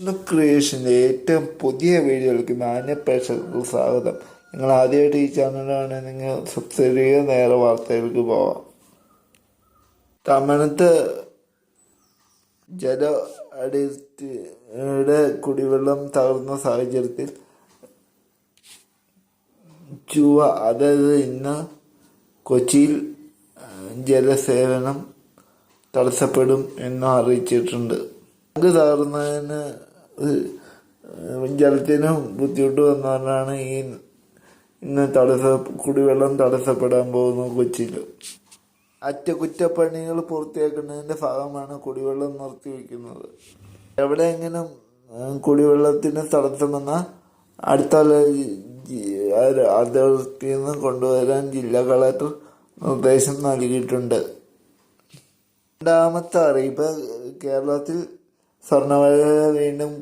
ഇന്ന് ക്രിയേഷന്റെ ഏറ്റവും പുതിയ വീഡിയോയിലേക്ക് മാന്യ പ്രേക്ഷകർക്ക് സ്വാഗതം. നിങ്ങൾ ആദ്യമായിട്ട് ഈ ചാനലാണ് നിങ്ങൾ സബ്സ്ക്രൈബ് ചെയ്യുക നേരെ വാർത്തയിലേക്ക് പോവാം. തമിഴത്ത് ജല അടിയുടെ കുടിവെള്ളം തകർന്ന സാഹചര്യത്തിൽ ചുവ അതായത് ഇന്ന് കൊച്ചിയിൽ ജലസേവനം തടസ്സപ്പെടും എന്ന് അറിയിച്ചിട്ടുണ്ട്. ടാങ്ക് തകർന്നതിന് ജലത്തിന് ബുദ്ധിമുട്ട് വന്നവരാണ് ഈ ഇന്ന് തടസ്സ കുടിവെള്ളം തടസ്സപ്പെടാൻ പോകുന്നു കൊച്ചിയിൽ അറ്റകുറ്റപ്പണികൾ പൂർത്തിയാക്കുന്നതിന്റെ ഭാഗമാണ് കുടിവെള്ളം നിർത്തിവെക്കുന്നത് എവിടെയെങ്കിലും കുടിവെള്ളത്തിന് തടസ്സം വന്നാൽ അടുത്ത അതിർത്തിയിൽ നിന്ന് കൊണ്ടുവരാൻ ജില്ലാ കളക്ടർ നിർദ്ദേശം നൽകിയിട്ടുണ്ട്. രണ്ടാമത്തെ അറിയിപ്പ് കേരളത്തിൽ സ്വർണവില വീണ്ടും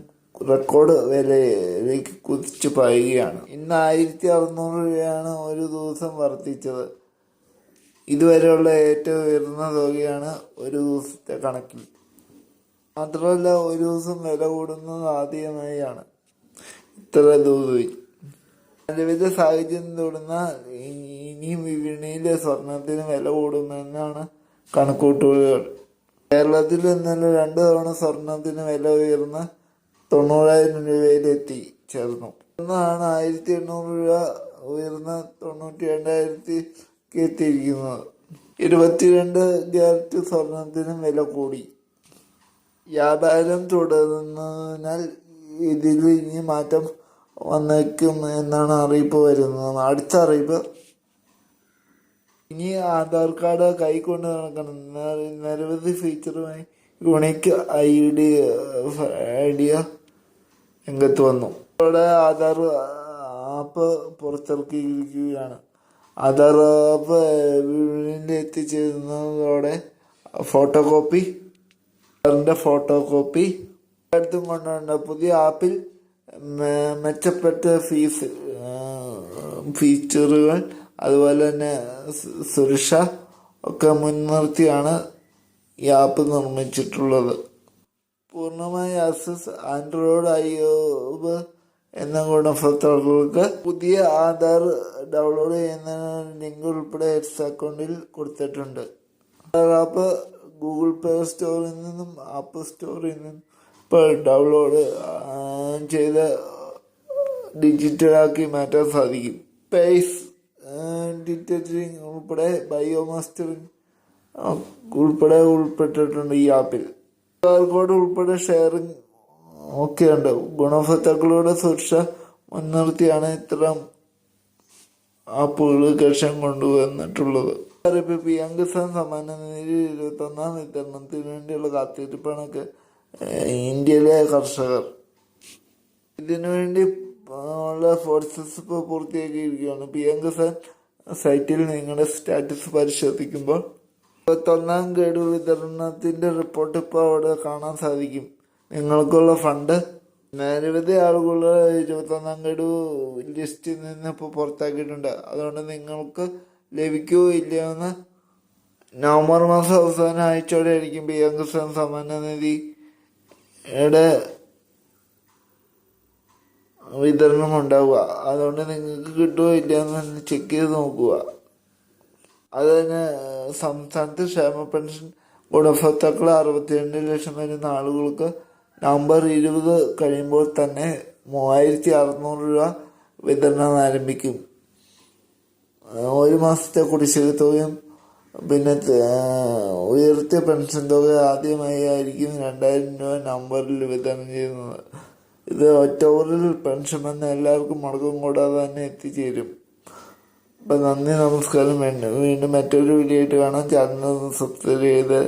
റെക്കോർഡ് വിലയിലേക്ക് കുതിച്ചു പായുകയാണ്. ഇന്ന് ആയിരത്തി അറുന്നൂറ് രൂപയാണ് ഒരു ദിവസം വർദ്ധിച്ചത്. ഇതുവരെയുള്ള ഏറ്റവും ഉയർന്ന തുകയാണ് ഒരു ദിവസത്തെ കണക്കിൽ. മാത്രമല്ല ഒരു ദിവസം വില കൂടുന്നത് ആദ്യമായാണ്. ഇത്ര ദിവസവും നിലവിലെ സാഹചര്യം തുടർന്ന ഇനിയും വിപണിയിലെ സ്വർണത്തിന് വില കൂടുമെന്നാണ് കണക്കൂട്ടുകൾ കേരളത്തിൽ ഇന്നലെ രണ്ടു തവണ സ്വർണത്തിന് വില ഉയർന്ന് തൊണ്ണൂറായിരം രൂപയിലെത്തി ചേർന്നു. ഇന്നാണ് ആയിരത്തി എണ്ണൂറ് രൂപ ഉയർന്ന തൊണ്ണൂറ്റി രണ്ടായിരത്തി എത്തിയിരിക്കുന്നത് ഇരുപത്തിരണ്ട് ക്യാരറ്റ് സ്വർണത്തിനും വില കൂടി. വ്യാപാരം തുടരുന്നതിനാൽ ഇതിൽ ഇനി മാറ്റം വന്നേക്കും എന്നാണ് അറിയിപ്പ് വരുന്നത്. അടുത്ത അറിയിപ്പ്. ഇനി ആധാർ കാർഡ് കൈക്കൊണ്ട് നടക്കണം. നിരവധി ഫീച്ചറുമായി യുണീക്ക് ഐ ഡി ഐഡിയ രംഗത്ത് വന്നു. ഇവിടെ ആധാർ ആപ്പ് പുറത്തിറക്കിയിരിക്കുകയാണ്. ആധാർ ആപ്പ് വിപണിയിൽ എത്തിച്ചേരുന്നതോടെ ഫോട്ടോ കോപ്പി ആധാറിന്റെ ഫോട്ടോ കോപ്പി അടുത്തും കൊണ്ടുവന്ന പുതിയ ആപ്പിൽ മെച്ചപ്പെട്ട ഫീസ് ഫീച്ചറുകൾ അതുപോലെ തന്നെ സുരക്ഷ ഒക്കെ മുൻനിർത്തിയാണ് ഈ ആപ്പ് നിർമ്മിച്ചിട്ടുള്ളത്. പൂർണമായ ആക്സസ് ആൻഡ്രോയിഡ് ഐഒബ് എന്ന ഗുണഭോക്താക്കൾക്ക് പുതിയ ആധാർ ഡൗൺലോഡ് ചെയ്യുന്ന ലിങ്ക് ഉൾപ്പെടെ എക്സ് അക്കൗണ്ടിൽ കൊടുത്തിട്ടുണ്ട്. ആപ്പ് ഗൂഗിൾ പ്ലേ സ്റ്റോറിൽ നിന്നും ആപ്പ് സ്റ്റോറിൽ നിന്നും ഇപ്പോൾ ഡൗൺലോഡ് ചെയ്ത് ഡിജിറ്റലാക്കി മാറ്റാൻ സാധിക്കും. പേസ് ഡിറ്റിങ് ഉൾപ്പെടെ ബയോമാസ്റ്ററിംഗ് ഉൾപ്പെടെ ഉൾപ്പെട്ടിട്ടുണ്ട് ഈ ആപ്പിൽ. ക്യു ആർ ഉൾപ്പെടെ ഷെയറിംഗ് ഒക്കെയുണ്ട്. ഗുണഭോക്താക്കളുടെ സുരക്ഷ മുൻനിർത്തിയാണ് ഇത്തരം ആപ്പുകൾ കക്ഷം കൊണ്ടുവന്നിട്ടുള്ളത്. കിസാൻ സമ്മാന നിധി ഇരുപത്തി ഒന്നാം വിതരണത്തിന് വേണ്ടിയുള്ള കാത്തിരിപ്പാണൊക്കെ ഇന്ത്യയിലെ കർഷകർ. ഇതിനുവേണ്ടി ഉള്ള ഫോഴ്സസ് ഇപ്പോൾ പൂർത്തിയാക്കിയിരിക്കുകയാണ്. പി എം കിസാൻ സൈറ്റിൽ നിങ്ങളുടെ സ്റ്റാറ്റസ് പരിശോധിക്കുമ്പോൾ ഇരുപത്തൊന്നാം ഗഡു വിതരണത്തിന്റെ റിപ്പോർട്ട് ഇപ്പോൾ അവിടെ കാണാൻ സാധിക്കും. നിങ്ങൾക്കുള്ള ഫണ്ട് നിരവധി ആളുകൾ ഇരുപത്തൊന്നാം ഗഡു ലിസ്റ്റിൽ നിന്ന് ഇപ്പോൾ പുറത്താക്കിയിട്ടുണ്ട്. അതുകൊണ്ട് നിങ്ങൾക്ക് ലഭിക്കുകയോ ഇല്ലയോ എന്ന് നവംബർ മാസം അവസാന ആഴ്ചയോടെ ആയിരിക്കും. പി എം കിസാൻ സമ്മാന നിധിയുടെ വിതരണം ഉണ്ടാവുക. അതുകൊണ്ട് നിങ്ങൾക്ക് കിട്ടുമോ ഇല്ലയെന്ന് ചെക്ക് ചെയ്ത് നോക്കുക. അത് തന്നെ ഏഹ്, സംസ്ഥാനത്ത് ക്ഷേമ പെൻഷൻ ഗുണഭോക്താക്കൾ അറുപത്തിരണ്ട് ലക്ഷം വരുന്ന ആളുകൾക്ക് നവംബർ ഇരുപത് കഴിയുമ്പോൾ തന്നെ മൂവായിരത്തി അറുന്നൂറ് രൂപ വിതരണം ആരംഭിക്കും. ഒരു മാസത്തെ കുടിശ്ശിക തുകയും പിന്നെ ഉയർത്തിയ പെൻഷൻ തുക ആദ്യമായി ആയിരിക്കും രണ്ടായിരം രൂപ നവംബറിൽ വിതരണം ചെയ്യുന്നത്. ഇത് ഒക്ടോബറിൽ പെൻഷൻ വന്ന എല്ലാവർക്കും മുടക്കം കൂടാതെ തന്നെ എത്തിച്ചേരും. അപ്പം നന്ദി നമസ്കാരം. വീണ്ടും മറ്റൊരു വീഡിയോ ആയിട്ട് കാണാം. ചാനൽ സബ്സ്ക്രൈബ് ചെയ്ത്